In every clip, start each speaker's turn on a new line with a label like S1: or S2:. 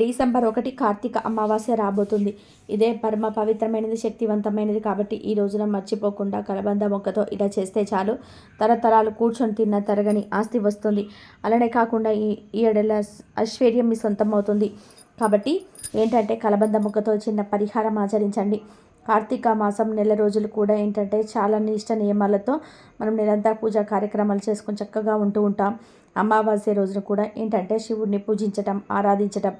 S1: December ఒకటి కార్తీక అమావాస్య రాబోతుంది. ఇదే పరమ పవిత్రమైనది శక్తివంతమైనది కాబట్టి ఈ రోజున మర్చిపోకుండా కలబంద మొక్కతో ఇలా చేస్తే చాలు. తరతరాలు కూర్చొని తిన్న తరగని ఆస్తి వస్తుంది. అలానే కాకుండా ఈ ఈ ఏడల ఐశ్వర్యం మీ సొంతం అవుతుంది కాబట్టి ఏంటంటే కలబంద మొక్కతో చిన్న పరిహారం ఆచరించండి. కార్తీక మాసం నెల రోజులు కూడా ఏంటంటే చాలా నిష్ట నియమాలతో మనం నిరంతర పూజా కార్యక్రమాలు చేసుకొని చక్కగా ఉంటూ ఉంటాం. అమావాస్య రోజున కూడా ఏంటంటే శివుడిని పూజించటం ఆరాధించటం.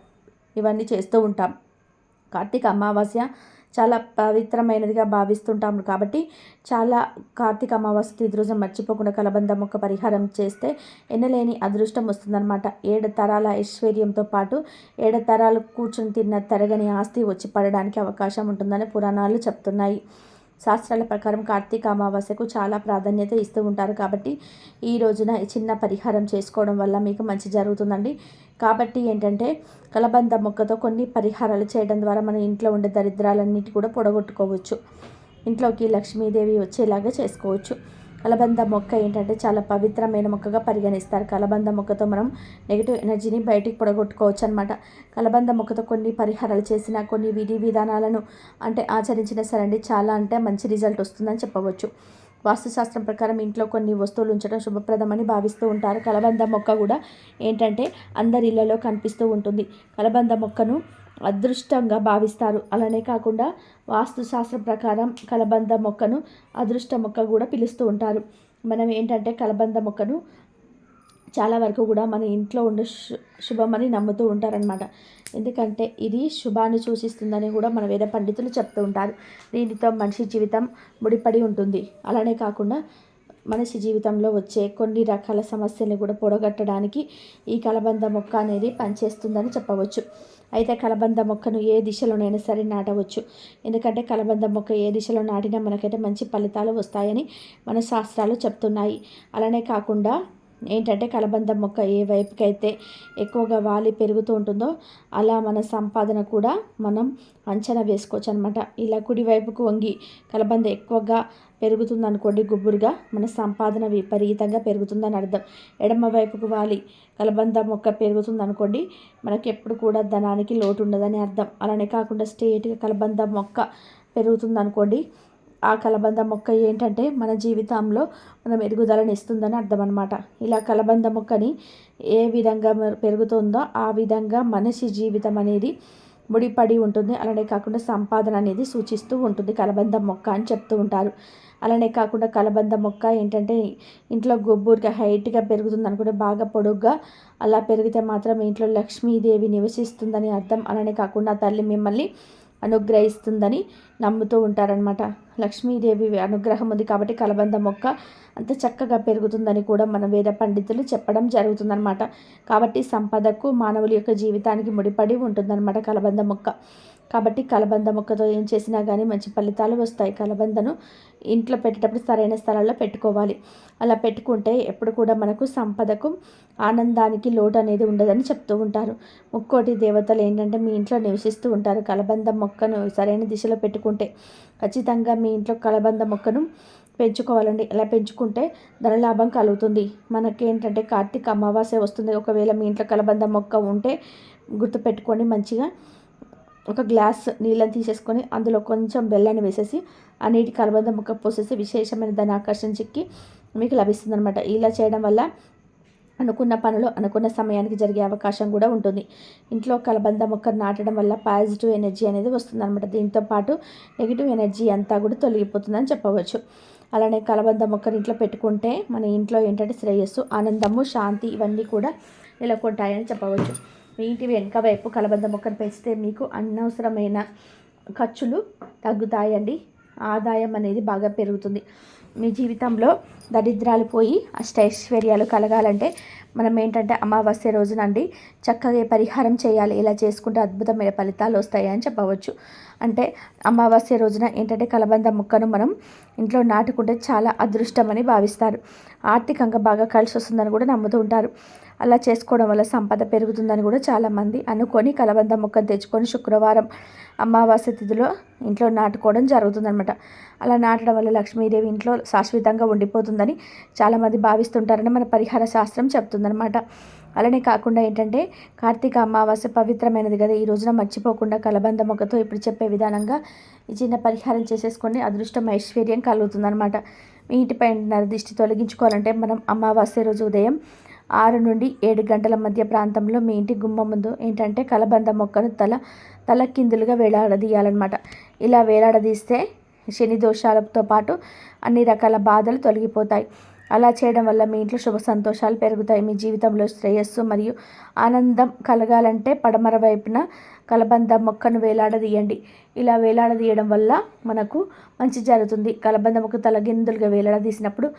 S1: ఇవన్నీ చేస్తూ ఉంటాం. కార్తీక అమావాస్య చాలా పవిత్రమైనదిగా భావిస్తుంటాం. కాబట్టి చాలా కార్తీక అమావాస్య తిథి మర్చిపోకుండా కలబంద మొక్క పరిహారం చేస్తే ఎన్నలేని అదృష్టం వస్తుందన్నమాట. ఏడు తరాల ఐశ్వర్యంతో పాటు ఏడు తరాలు కూర్చొని తిన్న తరగని ఆస్తి వచ్చి పడడానికి అవకాశం ఉంటుందని పురాణాలు చెప్తున్నాయి. శాస్త్రాల ప్రకారం కార్తీక అమావాస్యకు చాలా ప్రాధాన్యత ఇస్తూ ఉంటారు కాబట్టి ఈ రోజున చిన్న పరిహారం చేసుకోవడం వల్ల మీకు మంచి జరుగుతుందండి. కాబట్టి ఏంటంటే కలబంద మొక్కతో కొన్ని పరిహారాలు చేయడం ద్వారా మన ఇంట్లో ఉండే దరిద్రాలన్నిటి కూడా పొడగొట్టుకోవచ్చు. ఇంట్లోకి లక్ష్మీదేవి వచ్చేలాగా చేసుకోవచ్చు. కలబంద మొక్క ఏంటంటే చాలా పవిత్రమైన మొక్కగా పరిగణిస్తారు. కలబంద మొక్కతో మనం నెగిటివ్ ఎనర్జీని బయటికి పొడగొట్టుకోవచ్చు అనమాట కలబంద మొక్కతో కొన్ని పరిహారాలు చేసిన కొన్ని విధి విధానాలను అంటే ఆచరించిన సరే అండి చాలా అంటే మంచి రిజల్ట్ వస్తుందని చెప్పవచ్చు. వాస్తుశాస్త్రం ప్రకారం ఇంట్లో కొన్ని వస్తువులు ఉంచడం శుభప్రదమని భావిస్తూ ఉంటారు. కలబంద మొక్క కూడా ఏంటంటే అందరి ఇళ్ళలో కనిపిస్తూ ఉంటుంది. కలబంద మొక్కను అదృష్టంగా భావిస్తారు. అలానే కాకుండా వాస్తుశాస్త్రం ప్రకారం కలబంద మొక్కను అదృష్ట మొక్క కూడా పిలుస్తూ ఉంటారు. మనం ఏంటంటే కలబంద మొక్కను చాలా వరకు కూడా మన ఇంట్లో ఉండే శుభమని నమ్ముతూ ఉంటారనమాట ఎందుకంటే ఇది శుభాన్ని సూచిస్తుందని కూడా మన వేద పండితులు చెప్తూ ఉంటారు. దీనితో మనిషి జీవితం ముడిపడి ఉంటుంది. అలానే కాకుండా మనిషి జీవితంలో వచ్చే కొన్ని రకాల సమస్యల్ని కూడా పొడగట్టడానికి ఈ కలబంద మొక్క అనేది పనిచేస్తుందని చెప్పవచ్చు. అయితే కలబంద మొక్కను ఏ దిశలోనైనా సరే నాటవచ్చు. ఎందుకంటే కలబంద మొక్క ఏ దిశలో నాటినా మనకైతే మంచి ఫలితాలు వస్తాయని మన శాస్త్రాలు చెప్తున్నాయి. అలానే కాకుండా ఏంటంటే కలబంద మొక్క ఏ వైపుకైతే ఎక్కువగా వాలి పెరుగుతూ ఉంటుందో అలా మన సంపాదన కూడా మనం అంచనా వేసుకోవచ్చు అనమాట ఇలా కుడివైపుకు వంగి కలబంద ఎక్కువగా పెరుగుతుంది అనుకోండి గుబురుగా మన సంపాదన విపరీతంగా పెరుగుతుందని అర్థం. ఎడమ వైపుకు వాలి కలబంద మొక్క పెరుగుతుంది అనుకోండి మనకి ఎప్పుడు కూడా ధనానికి లోటు ఉండదని అర్థం. అలానే కాకుండా స్ట్రేట్గా కలబంద మొక్క పెరుగుతుంది అనుకోండి ఆ కలబంద మొక్క ఏంటంటే మన జీవితంలో మనం ఎదుగుదలను ఇస్తుందని అర్థం అనమాట ఇలా కలబంద మొక్కని ఏ విధంగా పెరుగుతుందో ఆ విధంగా మనిషి జీవితం అనేది ముడిపడి ఉంటుంది. అలానే కాకుండా సంపాదన అనేది సూచిస్తూ ఉంటుంది. కలబంద మొక్క అని చెప్తూ ఉంటారు. అలానే కాకుండా కలబంద మొక్క ఏంటంటే ఇంట్లో గొబ్బూరుగా హైట్గా పెరుగుతుంది అనుకుంటే బాగా పొడుగ్గా అలా పెరిగితే మాత్రం ఇంట్లో లక్ష్మీదేవి నివసిస్తుందని అర్థం. అలానే కాకుండా తల్లి మిమ్మల్ని అనుగ్రహిస్తుందని నమ్ముతూ ఉంటారనమాట లక్ష్మీదేవి అనుగ్రహం ఉంది కాబట్టి కలబంద మొక్క అంత చక్కగా పెరుగుతుందని కూడా మన వేద పండితులు చెప్పడం జరుగుతుందనమాట కాబట్టి సంపదకు మానవుల యొక్క జీవితానికి ముడిపడి ఉంటుందన్నమాట కలబంద మొక్క. కాబట్టి కలబంద మొక్కతో ఏం చేసినా కానీ మంచి ఫలితాలు వస్తాయి. కలబందను ఇంట్లో పెట్టేటప్పుడు సరైన స్థలాల్లో పెట్టుకోవాలి. అలా పెట్టుకుంటే ఎప్పుడు కూడా మనకు సంపదకు ఆనందానికి లోటు అనేది ఉండదని చెప్తూ ఉంటారు. ముక్కోటి దేవతలు ఏంటంటే మీ ఇంట్లో నివసిస్తూ ఉంటారు. కలబంద మొక్కను సరైన దిశలో పెట్టుకుంటే ఖచ్చితంగా మీ ఇంట్లో కలబంద మొక్కను పెంచుకోవాలండి. ఇలా పెంచుకుంటే ధనలాభం కలుగుతుంది. మనకేంటంటే కార్తీక అమావాస్య వస్తుంది. ఒకవేళ మీ ఇంట్లో కలబంద మొక్క ఉంటే గుర్తుపెట్టుకొని మంచిగా ఒక గ్లాస్ నీళ్ళని తీసేసుకొని అందులో కొంచెం బెల్లాన్ని వేసేసి ఆ నీటి కలబంద ముక్క పోసేసి విశేషమైన దాని ఆకర్షణ చిక్కి మీకు లభిస్తుంది అనమాట ఇలా చేయడం వల్ల అనుకున్న పనులు అనుకున్న సమయానికి జరిగే అవకాశం కూడా ఉంటుంది. ఇంట్లో కలబంద మొక్క నాటడం వల్ల పాజిటివ్ ఎనర్జీ అనేది వస్తుంది అనమాట దీంతో పాటు నెగిటివ్ ఎనర్జీ అంతా కూడా తొలగిపోతుందని చెప్పవచ్చు. అలానే కలబంద మొక్కని ఇంట్లో పెట్టుకుంటే మన ఇంట్లో ఏంటంటే శ్రేయస్సు ఆనందము శాంతి ఇవన్నీ కూడా నెలకొంటాయని చెప్పవచ్చు. మీ ఇంటి వెనుక వైపు కలబంద మొక్కను పెంచితే మీకు అనవసరమైన ఖర్చులు తగ్గుతాయండి. ఆదాయం అనేది బాగా పెరుగుతుంది. మీ జీవితంలో దరిద్రాలు పోయి అష్టైశ్వర్యాలు కలగాలంటే మనం ఏంటంటే అమావాస్య రోజునండి చక్కగా పరిహారం చేయాలి. ఇలా చేసుకుంటే అద్భుతమైన ఫలితాలు వస్తాయి అని చెప్పవచ్చు. అంటే అమావాస్య రోజున ఏంటంటే కలబంద ముక్కను మనం ఇంట్లో నాటుకుంటే చాలా అదృష్టమని భావిస్తారు. ఆర్థికంగా బాగా కలిసి వస్తుందని కూడా నమ్ముతూ ఉంటారు. అలా చేసుకోవడం వల్ల సంపద పెరుగుతుందని కూడా చాలామంది అనుకొని కలబంద మొక్కను తెచ్చుకొని శుక్రవారం అమావాస్య తిథిలో ఇంట్లో నాటుకోవడం జరుగుతుందనమాట అలా నాటడం వల్ల లక్ష్మీదేవి ఇంట్లో శాశ్వతంగా ఉండిపోతుందని చాలామంది భావిస్తుంటారని మన పరిహార శాస్త్రం చెప్తుందనమాట అలానే కాకుండా ఏంటంటే కార్తీక అమావాస్య పవిత్రమైనది కదా ఈ రోజున మర్చిపోకుండా కలబంద మొక్కతో ఇప్పుడు చెప్పే విధానంగా ఈ చిన్న పరిహారం చేసేసుకొని అదృష్టం ఐశ్వర్యం కలుగుతుందనమాట మీ ఇంటిపై దిష్టి తొలగించుకోవాలంటే మనం అమావాస్య రోజు ఉదయం ఆరు నుండి ఏడు గంటల మధ్య ప్రాంతంలో మీ ఇంటి గుమ్మ ముందు ఏంటంటే కలబంద మొక్కను తల తల కిందులుగా వేలాడదీయాలన్నమాట. ఇలా వేలాడదీస్తే శని దోషాలతో పాటు అన్ని రకాల బాధలు తొలగిపోతాయి. అలా చేయడం వల్ల మీ ఇంట్లో శుభ సంతోషాలు పెరుగుతాయి. మీ జీవితంలో శ్రేయస్సు మరియు ఆనందం కలగాలంటే పడమర వైపున కలబంద మొక్కను వేలాడదీయండి. ఇలా వేలాడదీయడం వల్ల మనకు మంచి జరుగుతుంది. కలబంద మొక్క తలగిందులుగా వేలాడదీసినప్పుడు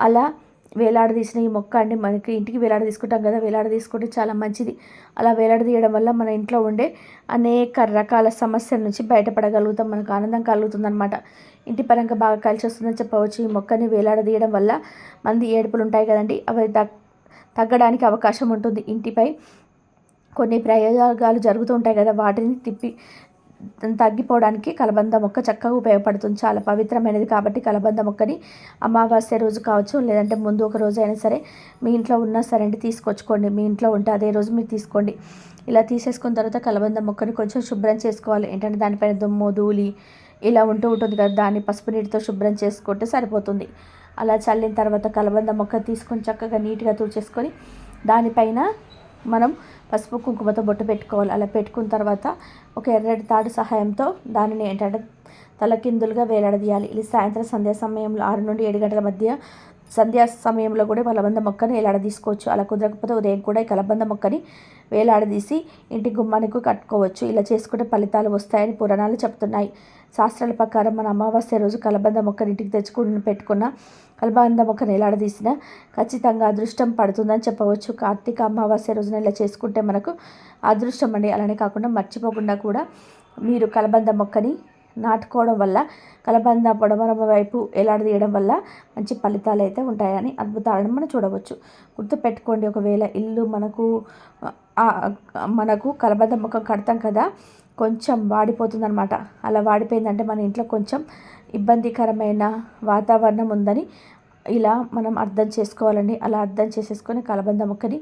S1: అలా వేలాడదీసిన ఈ మొక్క అండి. మనకి ఇంటికి వేలాడ తీసుకుంటాం కదా వేలాడ తీసుకుంటే చాలా మంచిది. అలా వేలాడదీయడం వల్ల మన ఇంట్లో ఉండే అనేక రకాల సమస్యల నుంచి బయటపడగలుగుతాం. మనకు ఆనందం కలుగుతుందన్నమాట. ఇంటి పరంగా బాగా కలిసి వస్తుందని చెప్పవచ్చు. ఈ మొక్కని వేలాడదీయడం వల్ల మంది ఏడుపులు ఉంటాయి కదండి. అవి తగ్గడానికి అవకాశం ఉంటుంది. ఇంటిపై కొన్ని ప్రయోగాలు జరుగుతూ ఉంటాయి కదా వాటిని తిప్పి తగ్గిపోవడానికి కలబంద మొక్క చక్కగా ఉపయోగపడుతుంది. చాలా పవిత్రమైనది కాబట్టి కలబంద మొక్కని అమావాస్య రోజు కావచ్చు లేదంటే ముందు ఒక రోజు అయినా సరే మీ ఇంట్లో ఉన్నా సరే అండి తీసుకొచ్చుకోండి. మీ ఇంట్లో ఉంటే అదే రోజు మీరు తీసుకోండి. ఇలా తీసేసుకున్న తర్వాత కలబంద మొక్కని కొంచెం శుభ్రం చేసుకోవాలి. ఏంటంటే దానిపైన దుమ్ము ధూళి ఇలా ఉంటూ ఉంటుంది కదా దాన్ని పసుపు నీటితో శుభ్రం చేసుకుంటే సరిపోతుంది. అలా చల్లిన తర్వాత కలబంద మొక్క తీసుకొని చక్కగా నీట్గా తుడిచేసుకొని దానిపైన మనం పసుపు కుంకుమతో బొట్టు పెట్టుకోవాలి. అలా పెట్టుకున్న తర్వాత ఒక ఎర్రటి తాడు సహాయంతో దానిని ఏంటంటే తలకిందులుగా వేలాడదీయాలి. ఇది సాయంత్రం సంధ్యా సమయంలో ఆరు నుండి ఏడు గంటల మధ్య సంధ్యా సమయంలో కూడా కలబంద మొక్కని వేలాడదీసుకోవచ్చు అలా కుదరకపోతే ఉదయం కూడా ఈ కలబంద మొక్కని వేలాడదీసి ఇంటి గుమ్మానికి కట్టుకోవచ్చు. ఇలా చేసుకుంటే ఫలితాలు వస్తాయని పురాణాలు చెప్తున్నాయి. శాస్త్రాల ప్రకారం మన అమావాస్య రోజు కలబంద మొక్కని ఇంటికి తెచ్చుకుని పెట్టుకున్న కలబంద మొక్కను వేలాడదీసినా ఖచ్చితంగా అదృష్టం పడుతుందని చెప్పవచ్చు. కార్తీక అమావాస్య రోజున ఇలా చేసుకుంటే మనకు అదృష్టం అండి. అలానే కాకుండా మర్చిపోకుండా కూడా మీరు కలబంద మొక్కని నాటుకోవడం వల్ల కలబంద పొడమర వైపు ఎలాడదీయడం వల్ల మంచి ఫలితాలు అయితే ఉంటాయని అద్భుతాలను మనం చూడవచ్చు. గుర్తుపెట్టుకోండి ఒకవేళ ఇల్లు మనకు మనకు కలబంద ముఖం కడతాం కదా కొంచెం వాడిపోతుందనమాట అలా వాడిపోయిందంటే మన ఇంట్లో కొంచెం ఇబ్బందికరమైన వాతావరణం ఉందని ఇలా మనం అర్థం చేసుకోవాలండి. అలా అర్థం చేసేసుకొని కలబంద ముక్కని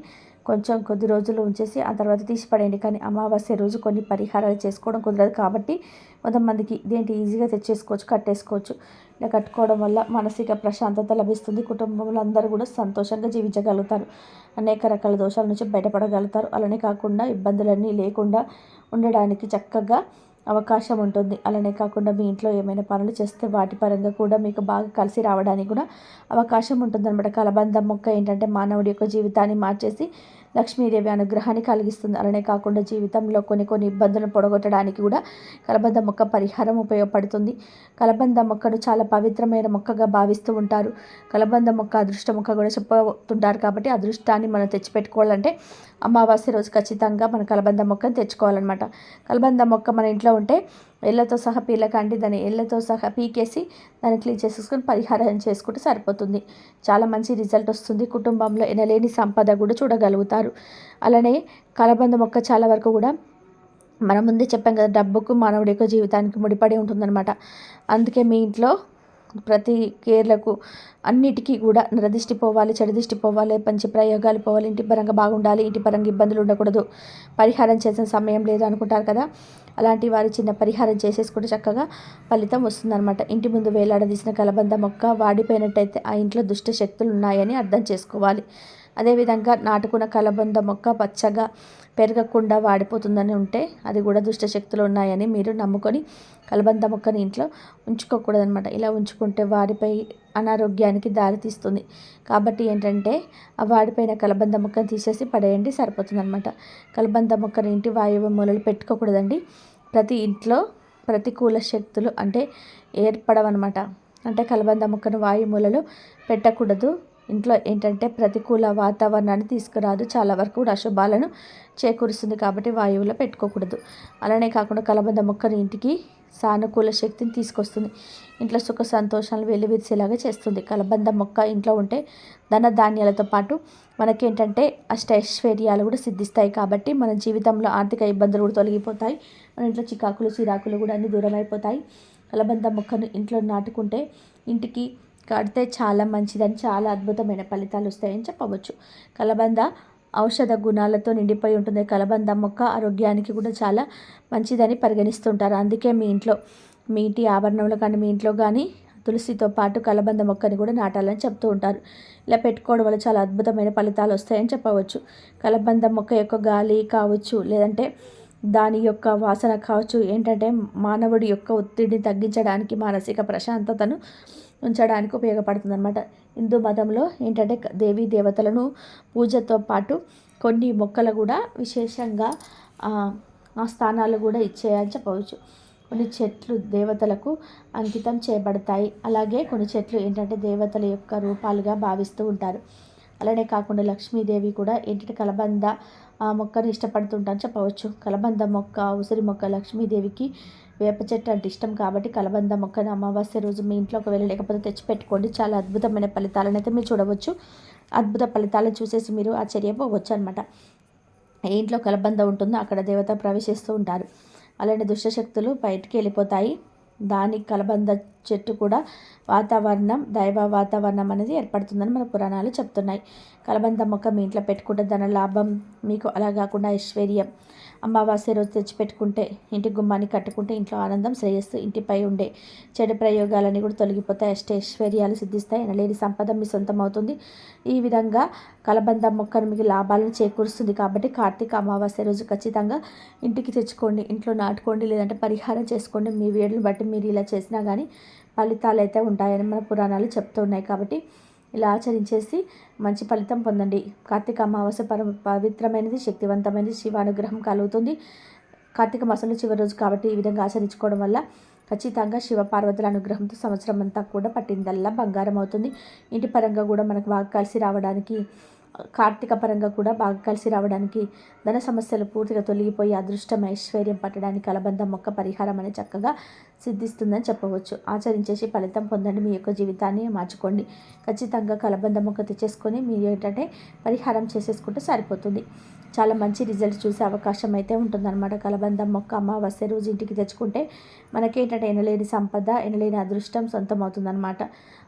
S1: కొంచెం కొద్ది రోజులు ఉంచేసి ఆ తర్వాత తీసి పడేయండి. కానీ అమావాస్య రోజు కొన్ని పరిహారాలు చేసుకోవడం కుదరదు కాబట్టి కొంతమందికి ఇదేంటి ఈజీగా తెచ్చేసుకోవచ్చు కట్టేసుకోవచ్చు. ఇలా కట్టుకోవడం వల్ల మానసిక ప్రశాంతత లభిస్తుంది. కుటుంబంలో అందరూ కూడా సంతోషంగా జీవించగలుగుతారు. అనేక రకాల దోషాల నుంచి బయటపడగలుగుతారు. అలానే కాకుండా ఇబ్బందులన్నీ లేకుండా ఉండడానికి చక్కగా అవకాశం ఉంటుంది. అలానే కాకుండా మీ ఇంట్లో ఏమైనా పనులు చేస్తే వాటి పరంగా కూడా మీకు బాగా కలిసి రావడానికి కూడా అవకాశం ఉంటుందన్నమాట. కలబంధం మొక్క ఏంటంటే మానవుడి యొక్క జీవితాన్ని మార్చేసి లక్ష్మీదేవి అనుగ్రహాన్ని కలిగిస్తుంది. అలానే కాకుండా జీవితంలో కొన్ని కొన్ని ఇబ్బందులను పొడగొట్టడానికి కూడా కలబంద మొక్క పరిహారం ఉపయోగపడుతుంది. కలబంద మొక్కను చాలా పవిత్రమైన మొక్కగా భావిస్తూ ఉంటారు. కలబంద మొక్క అదృష్ట మొక్క కూడా చెప్పుతుంటారు కాబట్టి అదృష్టాన్ని మనం తెచ్చిపెట్టుకోవాలంటే అమావాస్య రోజు ఖచ్చితంగా మన కలబంద మొక్కను తెచ్చుకోవాలన్నమాట. కలబంద మొక్క మన ఇంట్లో ఉంటే ఎళ్ళతో సహా పీలకండి. దాన్ని ఎళ్ళతో సహా పీకేసి దాన్ని క్లీన్ చేసేసుకొని పరిహారం చేసుకుంటే సరిపోతుంది. చాలా మంచి రిజల్ట్ వస్తుంది. కుటుంబంలో ఎనలేని సంపద కూడా చూడగలుగుతారు. అలానే కలబంద మొక్క చాలా వరకు కూడా మనం ముందే చెప్పాం కదా డబ్బుకు మానవుడి యొక్క జీవితానికి ముడిపడి ఉంటుందన్నమాట. అందుకే మీ ఇంట్లో ప్రతి కేర్లకు అన్నిటికీ కూడా నరదిష్టి పోవాలి చెడదిష్టి పోవాలి మంచి ప్రయోగాలు పోవాలి. ఇంటి పరంగా బాగుండాలి ఇంటి పరంగా ఇబ్బందులు ఉండకూడదు. పరిహారం చేసిన సమయం లేదు అనుకుంటారు కదా? అలాంటి వారి చిన్న పరిహారం చేసేసుకుంటే చక్కగా ఫలితం వస్తుందన్నమాట. ఇంటి ముందు వేలాడదీసిన కలబంద మొక్క వాడిపోయినట్టయితే ఆ ఇంట్లో దుష్ట శక్తులు ఉన్నాయని అర్థం చేసుకోవాలి. అదేవిధంగా నాటుకున్న కలబంద మొక్క పచ్చగా పెరగకుండా వాడిపోతుందని ఉంటే అది కూడా దుష్ట శక్తులు ఉన్నాయని మీరు నమ్ముకొని కలబంద మొక్కని ఇంట్లో ఉంచుకోకూడదనమాట ఇలా ఉంచుకుంటే వాడిపై అనారోగ్యానికి దారితీస్తుంది కాబట్టి ఏంటంటే ఆ వాడిపోయిన కలబంద మొక్కను తీసేసి పడేయండి సరిపోతుందనమాట కలబంద మొక్కని ఇంటి వాయువు మూలలు పెట్టుకోకూడదండి. ప్రతి ఇంట్లో ప్రతికూల శక్తులు అంటే ఏర్పడవన్నమాట. అంటే కలబంద మొక్కను వాయుమూలలో పెట్టకూడదు. ఇంట్లో ఏంటంటే ప్రతికూల వాతావరణాన్ని తీసుకురాదు. చాలా వరకు కూడా అశుభాలను చేకూరుస్తుంది కాబట్టి వాయువులో పెట్టుకోకూడదు. అలానే కాకుండా కలబంద మొక్కను ఇంటికి సానుకూల శక్తిని తీసుకొస్తుంది. ఇంట్లో సుఖ సంతోషాలు వెలువిరిసేలాగా చేస్తుంది. కలబంద మొక్క ఇంట్లో ఉంటే ధన ధాన్యాలతో పాటు మనకేంటంటే అష్టైశ్వర్యాలు కూడా సిద్ధిస్తాయి కాబట్టి మన జీవితంలో ఆర్థిక ఇబ్బందులు కూడా తొలగిపోతాయి. మన ఇంట్లో చికాకులు చిరాకులు కూడా అన్ని దూరం అయిపోతాయి కలబంద మొక్కను ఇంట్లో నాటుకుంటే ఇంటికి కడితే చాలా మంచిదని చాలా అద్భుతమైన ఫలితాలు వస్తాయని చెప్పవచ్చు. కలబంద ఔషధ గుణాలతో నిండిపోయి ఉంటుంది. కలబంద మొక్క ఆరోగ్యానికి కూడా చాలా మంచిదని పరిగణిస్తుంటారు. అందుకే మీ ఇంట్లో మీ ఇంటి ఆభరణంలో కానీ మీ ఇంట్లో కానీ తులసితో పాటు కలబంద మొక్కని కూడా నాటాలని చెప్తూ ఉంటారు. ఇలా పెట్టుకోవడం వల్ల చాలా అద్భుతమైన ఫలితాలు వస్తాయని చెప్పవచ్చు. కలబంద మొక్క యొక్క గాలి కావచ్చు లేదంటే దాని యొక్క వాసన కావచ్చు ఏంటంటే మానవుడి యొక్క ఒత్తిడిని తగ్గించడానికి మానసిక ప్రశాంతతను ఉంచడానికి ఉపయోగపడుతుంది అనమాట హిందూ మతంలో ఏంటంటే దేవీ దేవతలను పూజతో పాటు కొన్ని మొక్కలు కూడా విశేషంగా ఆ స్థానాలు కూడా ఇచ్చేయని చెప్పవచ్చు. కొన్ని చెట్లు దేవతలకు అంకితం చేయబడతాయి. అలాగే కొన్ని చెట్లు ఏంటంటే దేవతల యొక్క రూపాలుగా భావిస్తూ ఉంటారు. అలానే కాకుండా లక్ష్మీదేవి కూడా ఏంటంటే కలబంద ఆ మొక్కను ఇష్టపడుతుంటాను చెప్పవచ్చు. కలబంద మొక్క ఉసిరి మొక్క లక్ష్మీదేవికి వేప చెట్టు అంటే ఇష్టం కాబట్టి కలబంద మొక్కను అమావాస్య రోజు మీ ఇంట్లో ఒకవేళ లేకపోతే తెచ్చిపెట్టుకోండి. చాలా అద్భుతమైన ఫలితాలను అయితే మీరు చూడవచ్చు. అద్భుత ఫలితాలను చూసేసి మీరు ఆశ్చర్యపోవచ్చు అనమాట ఏ ఇంట్లో కలబంద ఉంటుందో అక్కడ దేవత ప్రవేశిస్తూ ఉంటారు. అలాంటి దుష్టశక్తులు బయటికి వెళ్ళిపోతాయి. దాని కలబంద చెట్టు కూడా వాతావరణం దైవ వాతావరణం అనేది ఏర్పడుతుందని మన పురాణాలు చెప్తున్నాయి. కలబంద మొక్క మీ ఇంట్లో పెట్టుకుంటే ధన లాభం మీకు అలా కాకుండా ఐశ్వర్యం. అమావాస్య రోజు తెచ్చిపెట్టుకుంటే ఇంటి గుమ్మాన్ని కట్టుకుంటే ఇంట్లో ఆనందం శ్రేయస్సు ఇంటిపై ఉండే చెడు ప్రయోగాలన్నీ కూడా తొలగిపోతాయి. అష్టైశ్వర్యాలు సిద్ధిస్తాయి అనలేని సంపద మీ సొంతం అవుతుంది ఈ విధంగా కలబంద మొక్కను మీకు లాభాలను చేకూరుస్తుంది కాబట్టి కార్తీక అమావాస్య రోజు ఖచ్చితంగా ఇంటికి తెచ్చుకోండి ఇంట్లో నాటుకోండి లేదంటే పరిహారం చేసుకోండి. మీ వేడిని బట్టి మీరు ఇలా చేసినా కానీ ఫలితాలు అయితే ఉంటాయని మన పురాణాలు చెప్తూ ఉన్నాయి కాబట్టి ఇలా ఆచరించేసి మంచి ఫలితం పొందండి. కార్తీక అమావాస్య పర పవిత్రమైనది శక్తివంతమైనది శివానుగ్రహం కలుగుతుంది. కార్తీక మాసంలో చివరి రోజు కాబట్టి ఈ విధంగా ఆచరించుకోవడం వల్ల ఖచ్చితంగా శివ పార్వతుల అనుగ్రహంతో సంవత్సరం అంతా కూడా పట్టిందల్లా బంగారం అవుతుంది. ఇంటి పరంగా కూడా మనకు బాగా కలిసి రావడానికి కార్తీక పరంగా కూడా బాగా కలిసి రావడానికి ధన సమస్యలు పూర్తిగా తొలగిపోయి అదృష్టం ఐశ్వర్యం పట్టడానికి కలబంద మొక్క పరిహారం అనే చక్కగా సిద్ధిస్తుందని చెప్పవచ్చు. ఆచరించేసి ఫలితం పొందండి. మీ యొక్క జీవితాన్ని మార్చుకోండి. ఖచ్చితంగా కలబంద మొక్క తెచ్చేసుకొని మీరు ఏంటంటే పరిహారం చేసేసుకుంటే సరిపోతుంది. చాలా మంచి రిజల్ట్ చూసే అవకాశం అయితే ఉంటుందన్నమాట. కలబందం మొక్క అమావాస్య రోజు ఇంటికి తెచ్చుకుంటే మనకేంటంటే ఎనలేని సంపద ఎనలేని అదృష్టం సొంతం అవుతుందన్నమాట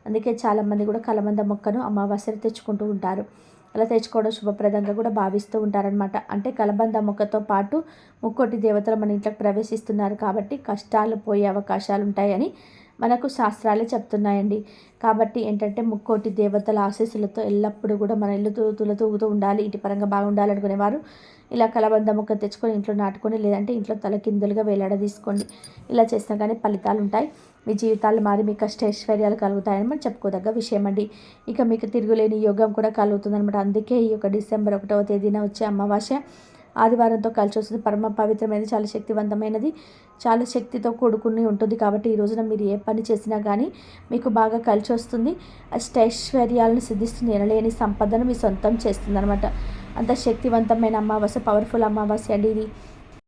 S1: అందుకే చాలామంది కూడా కలబంద మొక్కను అమావాస్యలు తెచ్చుకుంటూ ఉంటారు. అలా తెచ్చుకోవడం శుభప్రదంగా కూడా భావిస్తూ ఉంటారనమాట అంటే కలబంద మొక్కతో పాటు ముక్కోటి దేవతలు మన ఇంట్లోకి ప్రవేశిస్తున్నారు కాబట్టి కష్టాలు పోయే అవకాశాలు ఉంటాయని మనకు శాస్త్రాలే చెప్తున్నాయండి. కాబట్టి ఏంటంటే ముక్కోటి దేవతల ఆశీస్సులతో ఎల్లప్పుడూ కూడా మన ఇల్లు తూతులు తూగుతూ ఉండాలి ఇంటి పరంగా బాగుండాలనుకునేవారు ఇలా కలబంద మొక్క తెచ్చుకొని ఇంట్లో నాటుకొని లేదంటే ఇంట్లో తలకిందులుగా వేలాడదీసుకోండి. ఇలా చేసినా కానీ ఫలితాలు ఉంటాయి మీ జీవితాలు మారి మీ కష్టైశ్వర్యాలు కలుగుతాయని మనం చెప్పుకోదగ్గ విషయం అండి ఇక మీకు తిరుగులేని యోగం కూడా కలుగుతుందనమాట అందుకే ఈ యొక్క డిసెంబర్ ఒకటవ తేదీన వచ్చే అమావాస్య ఆదివారంతో కలిసి వస్తుంది. పరమ పవిత్రమైనది చాలా శక్తివంతమైనది చాలా శక్తితో కూడుకుని ఉంటుంది. కాబట్టి ఈ రోజున మీరు ఏ పని చేసినా కానీ మీకు బాగా కలిసి వస్తుంది. అష్టైశ్వర్యాలను సిద్ధిస్తుంది. ఎనలేని సంపదను మీ సొంతం చేస్తుంది అనమాట అంత శక్తివంతమైన అమావాస్య పవర్ఫుల్ అమావాస్య అండి ఇది.